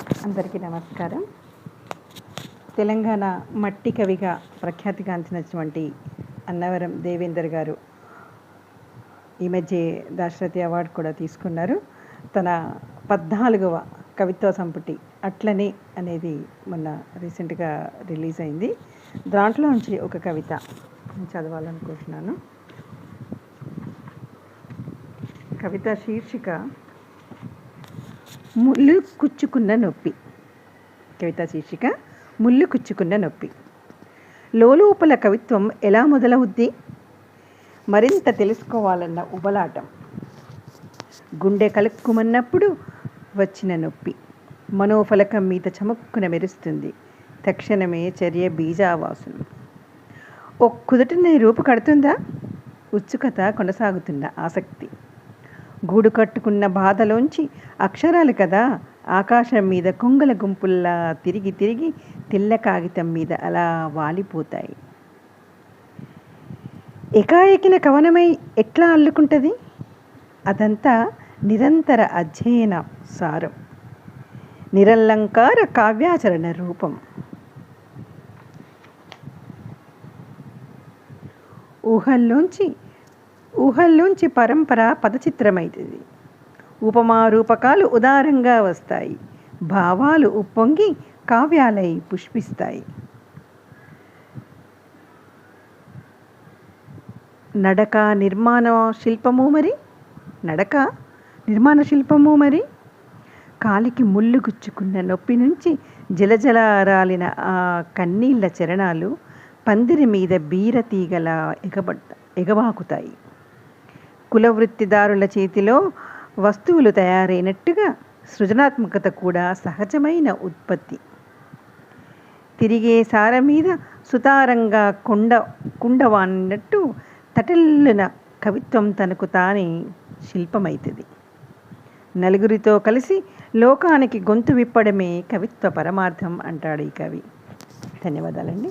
అందరికీ నమస్కారం. తెలంగాణ మట్టి కవిగా ప్రఖ్యాతిగాంచినటువంటి అన్నవరం దేవేందర్ గారు ఈ మధ్య దాశరథి అవార్డు కూడా తీసుకున్నారు. తన పద్నాలుగవ కవిత్వ సంపుటి అట్లనే అనేది మొన్న రీసెంట్గా రిలీజ్ అయింది. దాంట్లో నుంచి ఒక కవిత నేను చదవాలనుకుంటున్నాను. కవిత శీర్షిక ముళ్ళు కుచ్చుకున్న నొప్పి. కవిత శీర్షిక ముళ్ళు కుచ్చుకున్న నొప్పి. లోలోపల కవిత్వం ఎలా మొదలవుద్ది? మరింత తెలుసుకోవాలన్న ఉబలాటం. గుండె కలుక్కుమన్నప్పుడు వచ్చిన నొప్పి. మనోఫలకం మీద చమక్కున మెరుస్తుంది. తక్షణమే చర్య బీజావాసులు ఓ కుదుటనే రూపు కడుతుందా? ఉత్సుకత కొనసాగుతున్న ఆసక్తి. గూడు కట్టుకున్న బాధలోంచి అక్షరాలు కదా ఆకాశం మీద కొంగల గుంపుల్లా తిరిగి తిరిగి తెల్ల కాగితం మీద అలా వాలిపోతాయి. ఎకాఎకిన కవనమై ఎట్లా అల్లుకుంటుంది? అదంతా నిరంతర అధ్యయన సారం. నిరల్లంకార కావ్యాచరణ రూపం. ఊహల్లోంచి ఊహల్లోంచి పరంపర పదచిత్రమైతుంది. ఉపమారూపకాలు ఉదారంగా వస్తాయి. భావాలు ఉప్పొంగి కావ్యాలై పుష్పిస్తాయి. నడక నిర్మాణ శిల్పము మరి? నడక నిర్మాణ శిల్పము మరి? కాలికి ముళ్ళు గుచ్చుకున్న నొప్పి నుంచి జలజల రాలిన ఆ కన్నీళ్ళ చరణాలు పందిరి మీద బీర తీగల ఎగబాకుతాయి. కులవృత్తిదారుల చేతిలో వస్తువులు తయారైనట్టుగా సృజనాత్మకత కూడా సహజమైన ఉత్పత్తి. తిరిగే సార మీద సుతారంగా కుండ కుండవాన్నట్టు తటిల్లున కవిత్వం తనకు తానే శిల్పమైతుంది. నలుగురితో కలిసి లోకానికి గొంతు విప్పడమే కవిత్వ పరమార్థం అంటాడు ఈ కవి. ధన్యవాదాలండి.